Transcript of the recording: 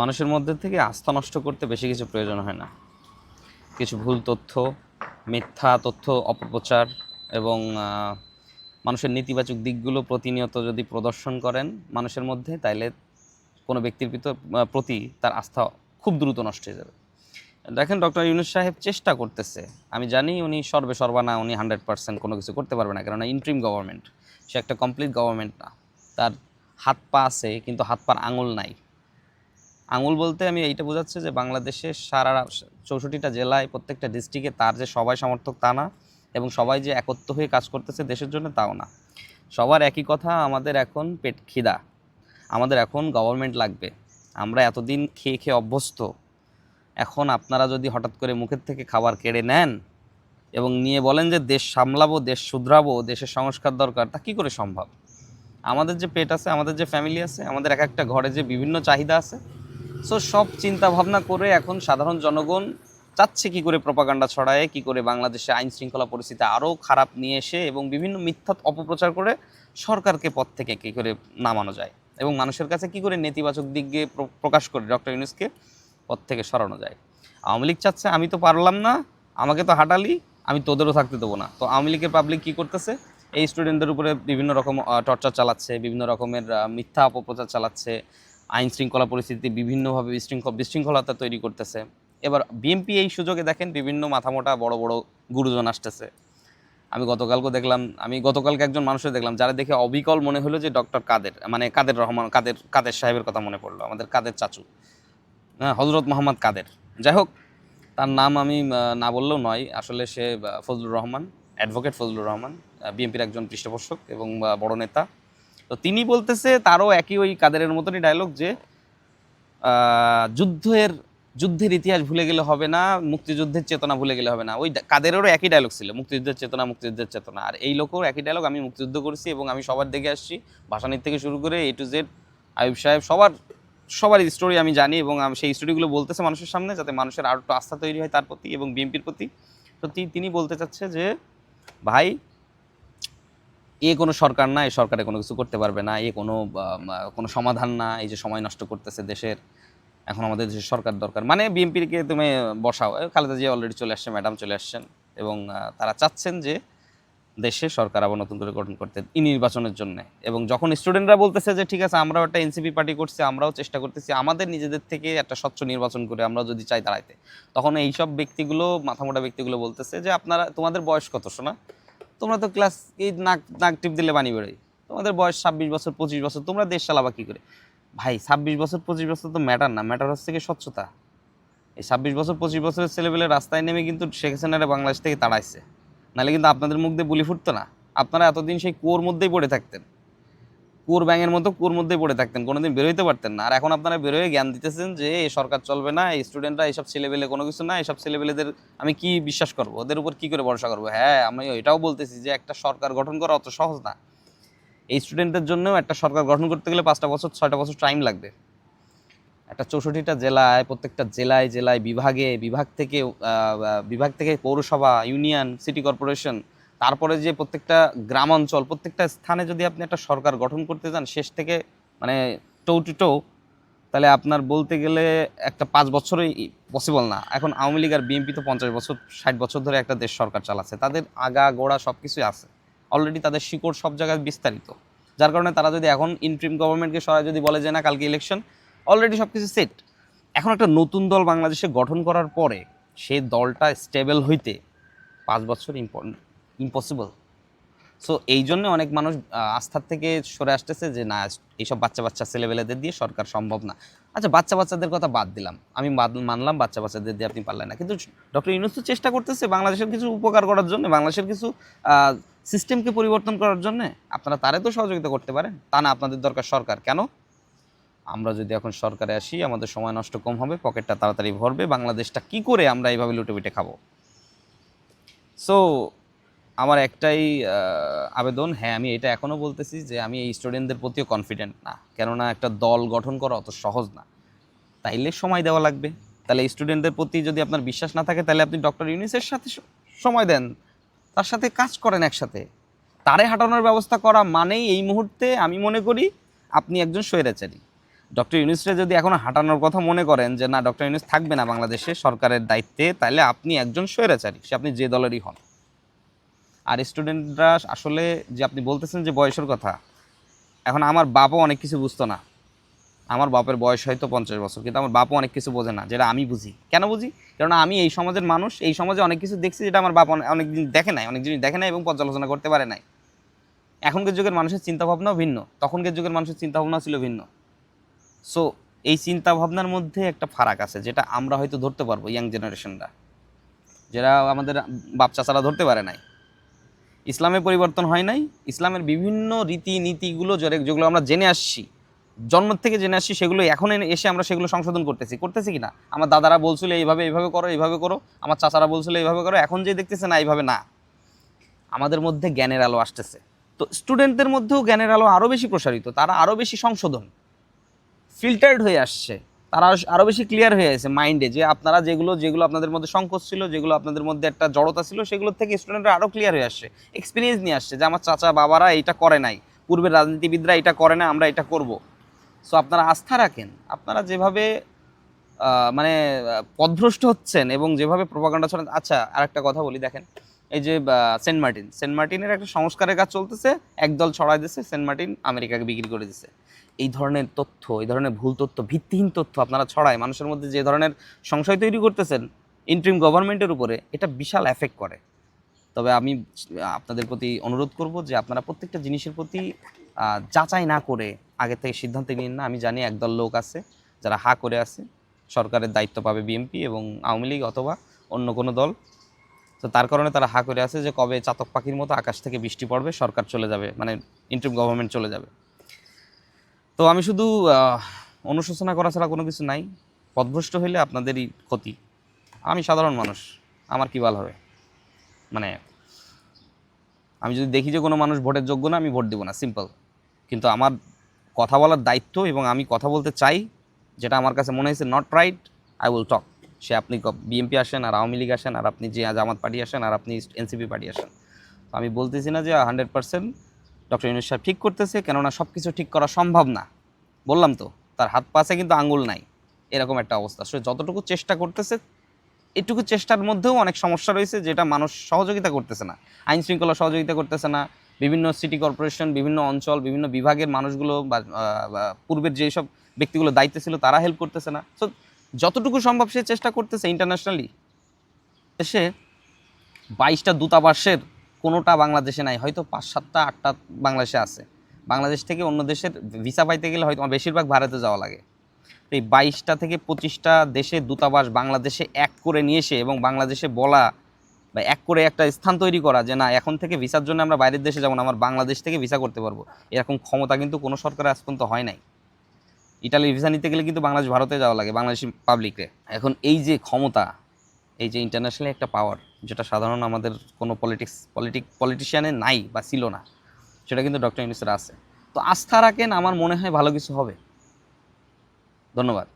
মানুষের মধ্যে থেকে আস্থা নষ্ট করতে বেশি কিছু প্রয়োজন হয় না। কিছু ভুল তথ্য, মিথ্যা তথ্য, অপপ্রচার এবং মানুষের নেতিবাচক দিকগুলো প্রতিনিয়ত যদি প্রদর্শন করেন মানুষের মধ্যে, তাইলে কোনো ব্যক্তির প্রতি তার আস্থা খুব দ্রুত নষ্ট হয়ে যাবে। দেখেন ডক্টর ইউনুস সাহেব চেষ্টা করতেছে। আমি জানি উনি সর্বে সর্বানা, উনি হান্ড্রেড পার্সেন্ট কোনো কিছু করতে পারবে না, কেননা ইন্ট্রিম গভর্নমেন্ট, সে একটা কমপ্লিট গভর্নমেন্ট না। তার হাত পা আছে, কিন্তু হাত পার আঙুল নাই। আঙুল বলতে আমি এইটা বোঝাচ্ছি যে বাংলাদেশে সারা চৌষট্টিটা জেলায় প্রত্যেকটা ডিস্ট্রিক্টে তার যে সবাই সমর্থক তা না এবং সবাই যে একত্র হয়ে কাজ করতেছে দেশের জন্য তাও না। সবার একই কথা, আমাদের এখন পেট খিদা। আমাদের এখন গভর্নমেন্ট লাগবে। আমরা এতদিন খেয়ে খেয়ে অভ্যস্ত। এখন আপনারা যদি হঠাৎ করে মুখের থেকে খাবার কেড়ে নেন এবং নিয়ে বলেন যে দেশ সামলাবো, দেশ শুধরাবো, দেশের সংস্কার দরকার, তা কী করে সম্ভব? আমাদের যে পেট আছে, আমাদের যে ফ্যামিলি আছে, আমাদের এক একটা ঘরে যে বিভিন্ন চাহিদা আছে সো সব চিন্তা ভাবনা করে এখন সাধারণ জনগণ চাচ্ছে কি করে প্রপাগান্ডা ছড়ায়, কি করে বাংলাদেশে আইন শৃঙ্খলা পরিস্থিতি আরও খারাপ নিয়ে এসে এবং বিভিন্ন মিথ্যা অপপ্রচার করে সরকারকে পথ থেকে কি করে নামানো যায় এবং মানুষের কাছে কি করে নেতিবাচক দিক দিয়ে প্র- প্রকাশ করে ডক্টর ইউনুসকে পথ থেকে সরানো যায়। আওয়ামী লীগ চাচ্ছে আমি তো পারলাম না, আমাকে তো হাঁটালি, আমি তোদেরও থাকতে দেবো না। তো আওয়ামী লীগের পাবলিক কী করতেছে? এই স্টুডেন্টদের উপরে বিভিন্ন রকম টর্চার চালাচ্ছে, বিভিন্ন রকমের মিথ্যা অপপ্রচার চালাচ্ছে আইন শৃঙ্খলা পরিস্থিতি বিভিন্নভাবে বিশৃঙ্খল, বিশৃঙ্খলতা তৈরি করতেছে। এবার বিএনপি এই সুযোগে দেখেন বিভিন্ন মাথামোটা বড় বড় গুরুজন আসতেছে। আমি গতকালকে দেখলাম, আমি গতকালকে একজন মানুষের দেখলাম, যারা দেখে অবিকল মনে হলো যে ডক্টর কাদের মানে কাদের রহমান, কাদের কাদের সাহেবের কথা মনে পড়ল, আমাদের কাদের চাচু হ্যাঁ হজরত মোহাম্মদ কাদের। যাই হোক, তার নাম আমি না বললেও নয়, আসলে সে ফজলুর রহমান অ্যাডভোকেট ফজলুর রহমান বিএনপির একজন পৃষ্ঠপোষক এবং বড় নেতা। তো তিনি বলতেছে, তারও একই ওই কাদেরের মতনই ডায়লগ যে যুদ্ধের যুদ্ধের ইতিহাস ভুলে গেলে হবে না, মুক্তিযুদ্ধের চেতনা ভুলে গেলে হবে না। ওই কাদেরেরও একই ডায়লগ ছিল, মুক্তিযুদ্ধের চেতনা মুক্তিযুদ্ধের চেতনা। আর এই লোকেও একই ডায়লগ আমি মুক্তিযুদ্ধ করেছি এবং আমি সবার দেখে আসছি, ভাসানির থেকে শুরু করে এ টু জেড আয়ুব সাহেব, সবার সবার স্টোরি আমি জানি এবং আমি, সেই স্টোরিগুলো বলতেছে মানুষের সামনে যাতে মানুষের আরও একটু আস্থা তৈরি হয় তার প্রতি এবং বিএনপির প্রতি। তো তিনি বলতে চাচ্ছে যে, ভাই এ কোনো সরকার না এই সরকারে কোনো কিছু করতে পারবে না, এ কোনো কোনো সমাধান না, এই যে সময় নষ্ট করতেছে দেশের, এখন আমাদের দেশের সরকার দরকার। মানে বিএনপিকে তুমি বসাও। খালেদা জিয়া অলরেডি চলে আসছে ম্যাডাম চলে আসছেন এবং তারা চাচ্ছেন যে দেশে সরকার আবার নতুন করে গঠন করতে ই নির্বাচনের জন্য। এবং যখন স্টুডেন্টরা বলতেছে যে, ঠিক আছে, আমরাও একটা এনসিপি পার্টি করছি, আমরাও চেষ্টা করতেছি, আমাদের নিজেদের থেকে একটা স্বচ্ছ নির্বাচন করে আমরা যদি চাই দাঁড়াইতে। তখন এইসব ব্যক্তিগুলো, মাথামোটা ব্যক্তিগুলো বলতেছে যে, আপনারা, তোমাদের বয়স কত শোনা তোমরা তো ক্লাস এই নাক নাক টিপ দিলে বানিয়ে বেরোয়। তোমাদের বয়স ছাব্বিশ বছর, পঁচিশ বছর, তোমরা দেশ চালাবা কী করে? ভাই, ছাব্বিশ বছর, পঁচিশ বছর তো ম্যাটার না ম্যাটার হচ্ছে কি স্বচ্ছতা। এই ছাব্বিশ বছর, পঁচিশ বছরের ছেলেপেলে রাস্তায় নেমে কিন্তু শেখ হাসিনারা বাংলাদেশ থেকে তাড়াইছে। নাহলে কিন্তু আপনাদের মুখ দিয়ে বুলি ফুটতো না। আপনারা এতদিন সেই কুয়োর মধ্যেই পড়ে থাকতেন। কুয়োর ব্যাঙের মতো কুর মধ্যেই পড়ে থাকতেন, কোনোদিন বেরোইতে পারতেন না। আর এখন আপনারা বেরোয় জ্ঞান দিতেছেন যে, এই সরকার চলবে না, এই স্টুডেন্টরা এইসব ছেলেবেলে কোনো কিছু না, এইসব ছেলেবেলেদের আমি কি বিশ্বাস করব? ওদের উপর কি করে ভরসা করব? হ্যাঁ আমি এটাও বলতেছি যে, একটা সরকার গঠন করা অত সহজ না। এই স্টুডেন্টদের জন্যও একটা সরকার গঠন করতে গেলে পাঁচটা বছর, ছয়টা বছর টাইম লাগবে। একটা চৌষট্টিটা জেলায়, প্রত্যেকটা জেলায় জেলায় বিভাগে, বিভাগ থেকে বিভাগ থেকে পৌরসভা, ইউনিয়ন সিটি কর্পোরেশন তারপরে যে প্রত্যেকটা গ্রাম অঞ্চল প্রত্যেকটা স্থানে যদি আপনি একটা সরকার গঠন করতে চান শেষ থেকে মানে টো টু টো তাহলে আপনার বলতে গেলে একটা পাঁচ বছরই পসিবল না। এখন আওয়ামী লীগ আর বিএনপি তো পঞ্চাশ বছর, ষাট বছর ধরে একটা দেশ সরকার চালাচ্ছে। তাদের আগা গোড়া সব কিছুই আছে। অলরেডি তাদের শিকড় সব জায়গায় বিস্তারিত। যার কারণে তারা যদি এখন ইন্ট্রিম গভর্নমেন্টকে সরাই যদি বলে যে, না, কালকে ইলেকশন অলরেডি সব কিছু সেট এখন একটা নতুন দল বাংলাদেশে গঠন করার পরে সেই দলটা স্টেবল হইতে পাঁচ বছর ইম্পসিবল সো এই জন্য অনেক মানুষ আস্থার থেকে সরে আসতেছে যে, না এইসব বাচ্চা বাচ্চা ছেলেবেলেদের দিয়ে সরকার সম্ভব না। আচ্ছা বাচ্চা বাচ্চাদের কথা বাদ দিলাম। আমি মানলাম বাচ্চা বাচ্চাদের দিয়ে আপনি পারলেন না। কিন্তু ডক্টর ইউনুস তো চেষ্টা করতেছে বাংলাদেশের কিছু উপকার করার জন্য, বাংলাদেশের কিছু সিস্টেমকে পরিবর্তন করার জন্য। আপনারা তারে তো সহযোগিতা করতে পারেন। তা না, আপনাদের দরকার সরকার। কেন? আমরা যদি এখন সরকারে আসি, আমাদের সময় নষ্ট কম হবে, পকেটটা তাড়াতাড়ি ভরবে, বাংলাদেশটা কি করে আমরা এইভাবে লুটে পিটে খাব? সো আমার একটাই আবেদন হ্যাঁ আমি এটা এখনও বলতেছি যে আমি এই স্টুডেন্টদের প্রতিও কনফিডেন্ট না। কেননা একটা দল গঠন করা অত সহজ না। তাইলে সময় দেওয়া লাগবে। তাহলে স্টুডেন্টদের প্রতি যদি আপনার বিশ্বাস না থাকে তাহলে আপনি ডক্টর ইউনিসের সাথে সময় দেন। তার সাথে কাজ করেন একসাথে। তারে হাঁটানোর ব্যবস্থা করা মানেই এই মুহূর্তে আমি মনে করি আপনি একজন স্বৈরাচারী। ডক্টর ইউনুসরে যদি এখনও হাঁটানোর কথা মনে করেন যে, না, ডক্টর ইউনুস থাকবে না বাংলাদেশে, সরকারের দায়িত্বে তাহলে আপনি একজন স্বৈরাচারী। সে আপনি যে দলেরই হন। আর স্টুডেন্টরা আসলে যে আপনি বলতেছেন যে বয়সের কথা, এখন আমার বাপও অনেক কিছু বুঝতো না। আমার বাপের বয়স হয়তো পঞ্চাশ বছর, কিন্তু আমার বাপও অনেক কিছু বোঝে না, যেটা আমি বুঝি। কেন বুঝি? কারণ আমি এই সমাজের মানুষ, এই সমাজে অনেক কিছু দেখছি যেটা আমার বাপ অনেক দিন দেখে নাই, অনেক জিনিস দেখে নাই এবং পর্যালোচনা করতে পারে নাই। এখনকার যুগের মানুষের চিন্তাভাবনাও ভিন্ন, তখনকার যুগের মানুষের চিন্তাভাবনা ছিল ভিন্ন। সো এই চিন্তা ভাবনার মধ্যে একটা ফারাক আছে, যেটা আমরা হয়তো ধরতে পারব ইয়াং জেনারেশনরা যেটা আমাদের বাপ চাচারা ধরতে পারে নাই। ইসলামের পরিবর্তন হয় নাই, ইসলামের বিভিন্ন রীতি নীতিগুলো যেগুলো আমরা জেনে আসছি, জন্ম থেকে জেনে আসছি, সেগুলো এখন এসে আমরা সেগুলো সংশোধন করতেছি। করতেছি কি না? আমার দাদারা বলছিল, এইভাবে এইভাবে করো এইভাবে করো। আমার চাচারা বলছিল, এইভাবে করো। এখন যে দেখতেছে না, এইভাবে না। আমাদের মধ্যে জ্ঞানের আলো আসতেছে। তো স্টুডেন্টদের মধ্যেও জ্ঞানের আলো আরও বেশি প্রসারিত, তারা আরও বেশি সংশোধন ফিল্টার্ড হয়ে আসছে। তারা আরও বেশি ক্লিয়ার হয়ে আছে মাইন্ডে যে আপনারা যেগুলো যেগুলো আপনাদের মধ্যে সংকোচ ছিল যেগুলো আপনাদের মধ্যে একটা জড়তা ছিল সেগুলো থেকে স্টুডেন্টরা আরও ক্লিয়ার হয়ে আসছে এক্সপিরিয়েন্স নিয়ে আসছে যে আমার চাচা বাবারা এইটা করে নাই পূর্বের রাজনীতিবিদরা এটা করে না আমরা এটা করব। সো আপনারা আস্থা রাখেন আপনারা যেভাবে মানে আহ, পথভ্রষ্ট হচ্ছেন এবং যেভাবে প্রপাগান্ডা ছড়ান আচ্ছা আরেকটা কথা বলি দেখেন এই যে সেন্ট মার্টিন সেন্ট মার্টিনের একটা সংস্কারের কাজ চলতেছে একদল ছড়াই দিচ্ছে সেন্ট মার্টিন আমেরিকাকে বিক্রি করে দিছে। এই ধরনের তথ্য, এই ধরনের ভুল তথ্য, ভিত্তিহীন তথ্য আপনারা ছড়ায়, মানুষের মধ্যে যে ধরনের সংশয় তৈরি করতেছেন ইন্ট্রিম গভর্নমেন্টের উপরে, এটা বিশাল এফেক্ট করে। তবে আমি আপনাদের প্রতি অনুরোধ করব যে আপনারা প্রত্যেকটা জিনিসের প্রতি যাচাই না করে আগে থেকে সিদ্ধান্ত নিন না। আমি জানি একদল লোক আছে যারা হা করে আছে, সরকারের দায়িত্ব পাবে বিএনপি এবং আওয়ামী লীগ অথবা অন্য কোনো দল। তো তার কারণে তারা হা করে আছে যে কবে চাতক পাখির মতো আকাশ থেকে বৃষ্টি পড়বে, সরকার চলে যাবে মানে ইন্টারিম গভর্নমেন্ট চলে যাবে। তো আমি শুধু অনুশোচনা করা ছাড়া কোনো কিছু নাই। পদভ্রষ্ট হইলে আপনাদেরই ক্ষতি। আমি সাধারণ মানুষ, আমার কী ভালো হবে? মানে আমি যদি দেখি যে কোনো মানুষ ভোটের যোগ্য না, আমি ভোট দেবো না সিম্পল কিন্তু আমার কথা বলার দায়িত্ব এবং আমি কথা বলতে চাই, যেটা আমার কাছে মনে হয়েছে not right I will talk সে আপনি বিএনপি আসেন, আর আওয়ামী লীগ আসেন, আর আপনি যে জামাত পার্টি আসেন, আর আপনি এনসিপি পার্টি আসেন। আমি বলতেছি না যে হান্ড্রেড পার্সেন্ট ডক্টর ইউনুস সাহেব ঠিক করতেছে, কেননা সব কিছু ঠিক করা সম্ভব না। বললাম তো, তার হাত পাশে কিন্তু আঙুল নাই। এরকম একটা অবস্থা। সে যতটুকু চেষ্টা করতেছে, এটুকু চেষ্টার মধ্যেও অনেক সমস্যা রয়েছে যেটা মানুষ সহযোগিতা করতেছে না। আইন শৃঙ্খলা সহযোগিতা করতেছে না। বিভিন্ন সিটি কর্পোরেশন, বিভিন্ন অঞ্চল, বিভিন্ন বিভাগের মানুষগুলো বা পূর্বের যেসব ব্যক্তিগুলো দায়িত্বে ছিল তারা হেল্প করতেছে না। সো যতটুকু সম্ভব সে চেষ্টা করতেছে ইন্টারন্যাশনালি দেশে বাইশটা দূতাবাসের কোনোটা বাংলাদেশে নাই। হয়তো পাঁচ সাতটা, আটটা বাংলাদেশে আছে। বাংলাদেশ থেকে অন্য দেশের ভিসা পাইতে গেলে হয়তো বেশিরভাগ ভারতে যাওয়া লাগে। তো এই বাইশটা থেকে পঁচিশটা দেশে দূতাবাস বাংলাদেশে এক করে নিয়ে এসে এবং বাংলাদেশে বলা বা এক করে একটা স্থান তৈরি করা যে না, এখন থেকে ভিসার জন্য আমরা বাইরের দেশে যাব না, আমার বাংলাদেশ থেকে ভিসা করতে পারব। এরকম ক্ষমতা কিন্তু কোনো সরকারের আজ পর্যন্ত হয় নাই। ইটালির ভিসা নিতে গেলে কিন্তু বাংলাদেশ ভারতে যাওয়া লাগে, বাংলাদেশি পাবলিকে এখন এই যে ক্ষমতা, এই যে ইন্টারন্যাশনালি একটা পাওয়ার যেটা সাধারণ আমাদের কোনো পলিটিক্স পলিটিক পলিটিশিয়ানে নাই বা ছিল না, সেটা কিন্তু ডক্টর ইউনিসের আছে। তো আস্থা রাখেন, আমার মনে হয় ভালো কিছু হবে। ধন্যবাদ।